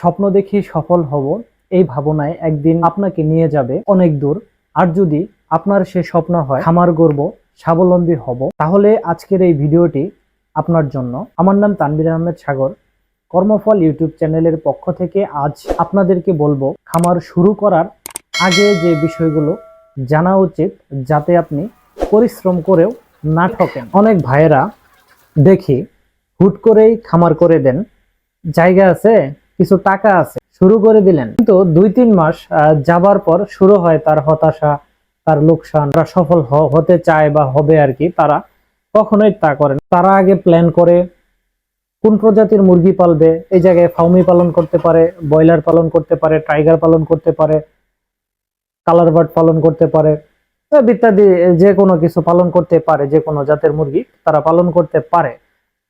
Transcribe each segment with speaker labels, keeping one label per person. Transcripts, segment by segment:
Speaker 1: স্বপ্ন দেখি সফল হব, এই ভাবনায় একদিন আপনাকে নিয়ে যাবে অনেক দূর। আর যদি আপনার সে স্বপ্ন হয়, খামার গর্ব স্বাবলম্বী হব, তাহলে আজকের এই ভিডিওটি আপনার জন্য। আমার নাম তানবির আহমেদ সাগর। কর্মফল ইউটিউব চ্যানেলের পক্ষ থেকে আজ আপনাদেরকে বলব, খামার শুরু করার আগে যে বিষয়গুলো জানা উচিত, যাতে আপনি পরিশ্রম করেও না ঠকেন। অনেক ভাইয়েরা দেখি, হুট করেই খামার করে দেন। জায়গা আছে? কিছু টাকা আছে, শুরু করে দিলেন কিন্তু দুই তিন মাস যাবার পর শুরু হয় তার হতাশা, তার লোকসান, তারা সফল হতে চায় বা হবে আর কি, তারা কখনোই তা করে। তারা আগে প্ল্যান করে কোন প্রজাতির মুরগি পালবে, এই জায়গায় ফাউমি পালন করতে পারে, ব্রয়লার পালন করতে পারে, টাইগার পালন করতে পারে, কালার বার্ড পালন করতে পারে ইত্যাদি, যে কোনো কিছু পালন করতে পারে, যে কোনো জাতের মুরগি তারা পালন করতে পারে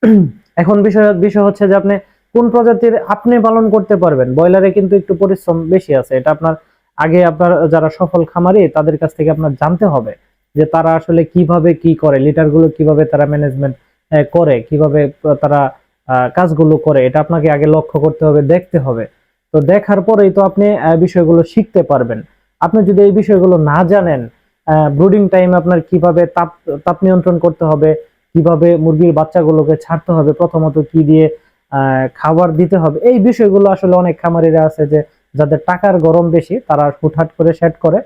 Speaker 1: এখন বিষয় বিষয় হচ্ছে যে আপনি কোন প্রজাতির আপনি পালন করতে পারবেন? ব্রয়লারে কিন্তু একটু পরিশ্রম বেশি আছে। এটা আপনার আগে আপনার যারা সফল খামারি, তাদের কাছ থেকে আপনার জানতে হবে যে তারা আসলে কীভাবে কি করে লিটারগুলো কীভাবে তারা ম্যানেজমেন্ট করে, কীভাবে তারা কাজগুলো করে, এটা আপনাকে আগে লক্ষ্য করতে হবে, দেখতে হবে। তো দেখার পরেই তো আপনি বিষয়গুলো শিখতে পারবেন। আপনি যদি এই বিষয়গুলো না জানেন ব্রুডিং টাইম আপনার কীভাবে তাপ তাপ নিয়ন্ত্রণ করতে হবে, কীভাবে মুরগির বাচ্চাগুলোকে ছাড়তে হবে, প্রথমত কি দিয়ে খাবার দিতে হবে। এই বিষয়গুলো আসলে অনেক খামারিরা আছে যে, যাদের টাকার গরম বেশি, তারা হুটহাট করে সেট করে।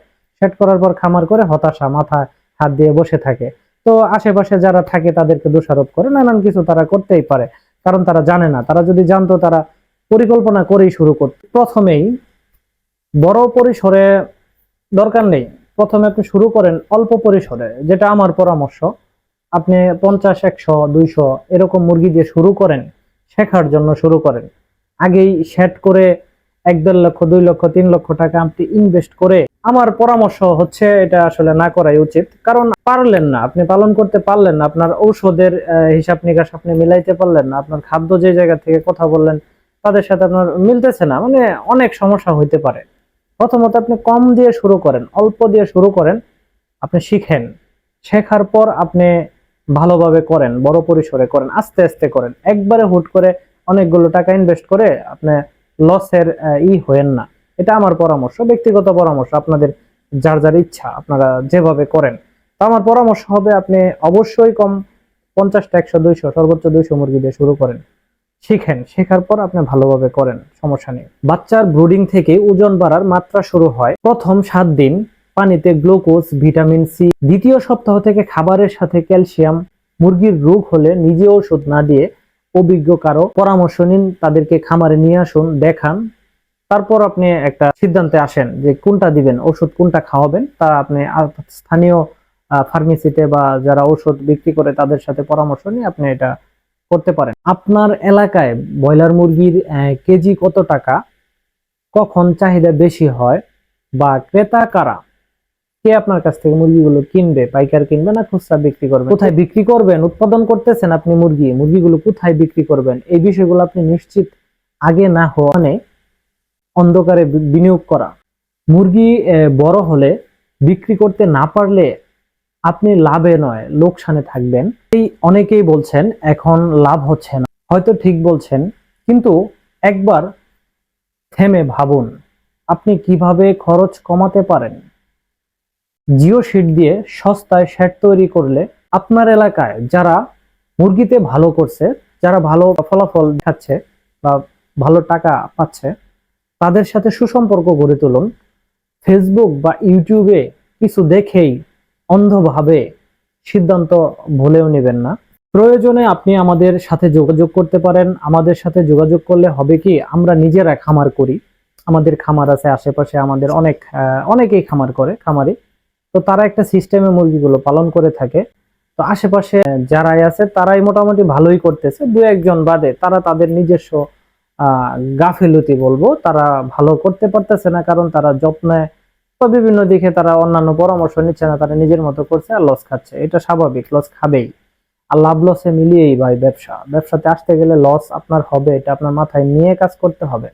Speaker 1: সেট করার পর খামার করে হতাশা, মাথায় হাত দিয়ে বসে থাকে। তো আশেপাশে যারা থাকে, তাদেরকে দোষারোপ করে। নানান কিছু তারা করতেই পারে, কারণ তারা জানে না। তারা যদি জানতো, তারা পরিকল্পনা করেই শুরু করত। প্রথমেই বড় পরিসরে দরকার নেই। প্রথমে আপনি শুরু করেন অল্প পরিসরে, যেটা আমার পরামর্শ। আপনি পঞ্চাশ, একশো, দুইশো এরকম মুরগি দিয়ে শুরু করেন। শেখার জন্য শুরু করেন। আগেই সেট করে এক দেড় লক্ষ, দুই লক্ষ, তিন লক্ষ টাকা আপনি ইনভেস্ট করে আমার পরামর্শ হচ্ছে এটা আসলে না করাই উচিত। কারণ পারলেন না, আপনি পালন করতে পারলেন না, আপনার ঔষধের হিসাব নিকাশ আপনি মিলাইতে পারলেন না, আপনার খাদ্য যে জায়গা থেকে কথা বললেন তাদের সাথে আপনার মিলতেছে না মানে অনেক সমস্যা হইতে পারে। প্রথমত আপনি কম দিয়ে শুরু করেন, অল্প দিয়ে শুরু করেন, আপনি শিখেন। শেখার পর আপনি ভালোভাবে করেন, বড় পরিসরে করেন, আস্তে আস্তে করেন। একবারে হুট করে অনেকগুলো টাকা ইনভেস্ট করে আপনি লসের ই হয়েন না। এটা আমার পরামর্শ, ব্যক্তিগত পরামর্শ, আপনাদের যার যার ইচ্ছা, আপনারা যেভাবে করেন। তো আমার পরামর্শ হবে আপনি অবশ্যই কম পঞ্চাশটা একশো দুইশো, সর্বোচ্চ দুইশো মুরগি দিয়ে শুরু করেন। শিখেন, শেখার পর আপনি ভালোভাবে করেন, সমস্যা নেই। বাচ্চার ব্রুডিং থেকে ওজন বাড়ার মাত্রা শুরু হয় প্রথম সাত দিন পানিতে গ্লুকোজ, ভিটামিন সি। দ্বিতীয় সপ্তাহ থেকে খাবারের সাথে ক্যালসিয়াম। মুরগির রোগ হলে নিজে ওষুধ না দিয়ে অভিজ্ঞ কারও পরামর্শ নিন, তাদেরকে খামারে নিয়ে আসুন, দেখান। তারপর আপনি একটা সিদ্ধান্তে আসেন যে কোনটা দিবেন, ওষুধ কোনটা খাওয়াবেন। তা আপনি স্থানীয় ফার্মেসিতে বা যারা ওষুধ বিক্রি করে তাদের সাথে পরামর্শ নিয়ে আপনি এটা করতে পারেন। আপনার এলাকায় ব্রয়লার মুরগির কেজি কত টাকা? কখন চাহিদা বেশি হয়? বা ক্রেতা কারা? কে আপনার কাছ থেকে মুরগিগুলো কিনবে, পাইকার কিনবে না খুচরা বিক্রি করবে? কোথায় বিক্রি করবেন, উৎপাদন করতেছেন আপনি মুরগি, মুরগিগুলো কোথায় বিক্রি করবেন? এই বিষয়গুলো আপনি নিশ্চিত আগে না হওয়া মানে অন্ধকারে বিনিয়োগ করা। মুরগি বড় হলে, বিক্রি করতে না পারলে আপনি লাভে নয়, লোকসানে থাকবেন। এই অনেকেই বলছেন, এখন লাভ হচ্ছে না। হয়তো ঠিক বলছেন, কিন্তু একবার থেমে ভাবুন, আপনি কীভাবে খরচ কমাতে পারেন? জিও শিট দিয়ে সস্তায় শেড তৈরি করলে আপনার এলাকায় যারা মুরগিতে ভালো করছে, যারা ভালো ফলাফল দেখাচ্ছে বা ভালো টাকা পাচ্ছে, তাদের সাথে সুসম্পর্ক গড়ে তুলুন। ফেসবুক বা ইউটিউবে কিছু দেখেই অন্ধভাবে সিদ্ধান্ত ভুলেও নেবেন না। প্রয়োজনে আপনি আমাদের সাথে যোগাযোগ করতে পারেন। আমাদের সাথে যোগাযোগ করলে হবে কি, আমরা নিজেরা খামার করি। আমাদের খামার আছে, আশেপাশে আমাদের অনেক অনেকেই খামার করে, খামারি। তো তারা একটা সিস্টেমে মুরগিগুলো পালন করে থাকে। তো আশেপাশে যারাই আছে, তারাই মোটামুটি ভালোই করতেছে। দু একজন বাদে, তারা তাদের নিজস্ব গাফিলতি বলব, তারা ভালো করতে পারতেছে না কারণ তারা যত্নে বা বিভিন্ন দিকে তারা অন্যান্য পরামর্শ নিচ্ছে না, তারা নিজের মতো করছে আর লস খাচ্ছে। এটা স্বাভাবিক লস খাবেই। আর লাভ লসে মিলিয়েই ভাই ব্যবসা। ব্যবসাতে আসতে গেলে লস আপনার হবে, এটা আপনার মাথায় নিয়ে কাজ করতে হবে।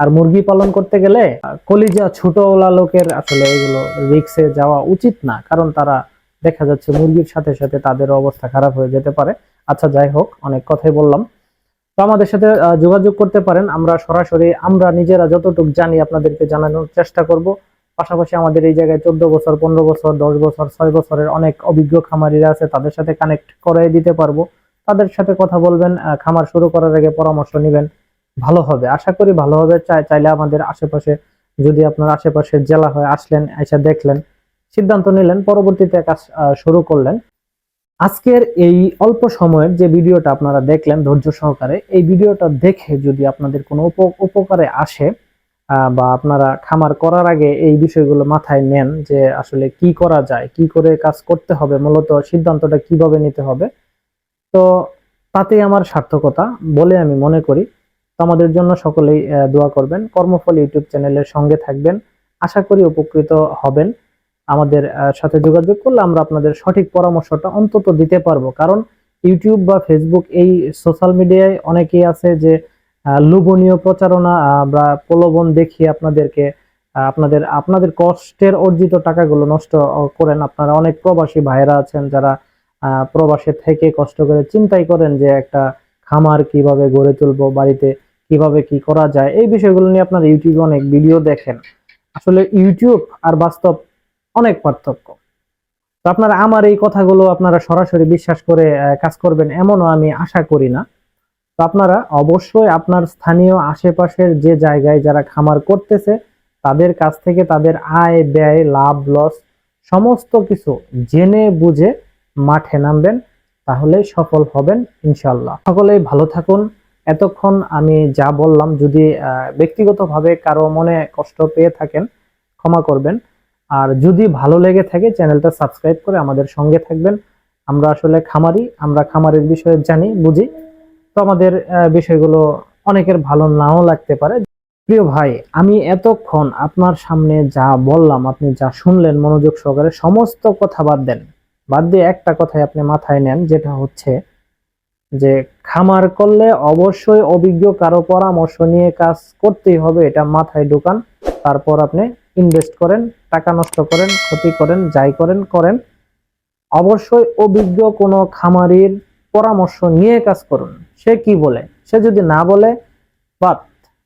Speaker 1: আর মুরগি পালন করতে গেলে কলিজা ছোটওয়ালা লোকের আসলে এগুলো রিক্সে যাওয়া উচিত না। কারণ তারা দেখা যাচ্ছে মুরগির সাথে সাথে তাদের অবস্থা খারাপ হয়ে যেতে পারে। আচ্ছা যাই হোক, অনেক কথাই বললাম। তো আমাদের সাথে যোগাযোগ করতে পারেন। আমরা সরাসরি, আমরা নিজেরা যতটুকু জানি আপনাদেরকে জানানোর চেষ্টা করব। পাশাপাশি আমাদের এই জায়গায় চোদ্দ বছর, পনেরো বছর, দশ বছর, ছয় বছরের অনেক অভিজ্ঞ খামারিরা আছে। তাদের সাথে কানেক্ট করে দিতে পারব। তাদের সাথে কথা বলবেন খামার শুরু করার আগে পরামর্শ নেবেন। ভালো হবে। আশা করি ভালো হবে। চাই চাইলে আমাদের আশেপাশে যদি আপনার আশেপাশে জেলা হয় আসলেন, এসে দেখলেন, সিদ্ধান্ত নিলেন, পরবর্তীতে কাজ শুরু করলেন। আজকের এই অল্প সময়ের যে ভিডিওটা আপনারা দেখলেন ধৈর্য সহকারে, এই ভিডিওটা দেখে যদি আপনাদের কোনো উপ- উপকারে আসে বা আপনারা খামার করার আগে এই বিষয়গুলো মাথায় নেন যে আসলে কি করা যায়, কি করে কাজ করতে হবে, মূলত সিদ্ধান্তটা কীভাবে নিতে হবে, তো তাতেই আমার সার্থকতা বলে আমি মনে করি। আমাদের জন্য সকলেই দোয়া করবেন। কর্মফল ইউটিউব চ্যানেলের সঙ্গে থাকবেন। আশা করি উপকৃত হবেন। আমাদের সাথে যোগাযোগ করলে আমরা আপনাদের সঠিক পরামর্শটা অন্তত দিতে পারব। কারণ ইউটিউব বা ফেসবুক এই সোশ্যাল মিডিয়ায় অনেকেই আছে যে লোভনীয় প্রচারণা বা প্রলোভন দেখিয়ে আপনাদেরকে আপনাদের আপনাদের কষ্টের অর্জিত টাকাগুলো নষ্ট করেন। আপনারা অনেক প্রবাসী ভাইরা আছেন যারা প্রবাসে থেকে কষ্ট করে চিন্তাই করেন যে একটা খামার কীভাবে গড়ে তুলবো, বাড়িতে কীভাবে কি করা যায়, এই বিষয়গুলো নিয়ে আপনারা ইউটিউবে অনেক ভিডিও দেখেন। আসলে ইউটিউব আর বাস্তব অনেক পার্থক্য। তো আপনারা আমার এই কথাগুলো আপনারা সরাসরি বিশ্বাস করে কাজ করবেন এমনও আমি আশা করি না। তো আপনারা অবশ্যই আপনার স্থানীয় আশেপাশের যে জায়গায় যারা খামার করতেছে, তাদের কাছ থেকে তাদের আয় ব্যয়, লাভ, লস সমস্ত কিছু জেনে বুঝে মাঠে নামবেন তাহলে সফল হবেন ইনশাল্লাহ সকলেই ভালো থাকুন এতক্ষণ আমি যা বললাম, যদি ব্যক্তিগতভাবে কারও মনে কষ্ট পেয়ে থাকেন, ক্ষমা করবেন। আর যদি ভালো লেগে থাকে, চ্যানেলটা সাবস্ক্রাইব করে আমাদের সঙ্গে থাকবেন। আমরা আসলে খামারি, আমরা খামারের বিষয়ে জানি, বুঝি। তো আমাদের বিষয়গুলো অনেকের ভালো নাও লাগতে পারে। প্রিয় ভাই, আমি এতক্ষণ আপনার সামনে যা বললাম, আপনি যা শুনলেন, মনোযোগ সহকারে সমস্ত কথা বাদ দেন। বাদ দিয়ে একটা কথাই আপনি মাথায় নেন, যেটা হচ্ছে যে খামার করলে অবশ্যই অভিজ্ঞ কারও পরামর্শ নিয়ে কাজ করতেই হবে, এটা মাথায় ঢোকান। তারপর আপনি ইনভেস্ট করেন, টাকা নষ্ট করেন, ক্ষতি করেন, যাই করেন করেন। অবশ্যই অভিজ্ঞ কোনো খামারির পরামর্শ নিয়ে কাজ করুন। সে কি বলে? সে যদি না বলে বাদ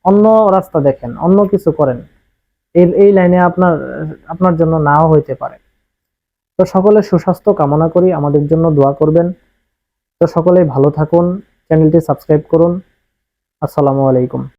Speaker 1: অন্য রাস্তা দেখেন, অন্য কিছু করেন। এই এই লাইনে আপনার আপনার জন্য নাও হইতে পারে। তো সকলে সুস্বাস্থ্য কামনা করি, আমাদের জন্য দোয়া করবেন। তো সকলেই ভালো থাকুন চ্যানেলটি সাবস্ক্রাইব করুন। আসসালামু আলাইকুম।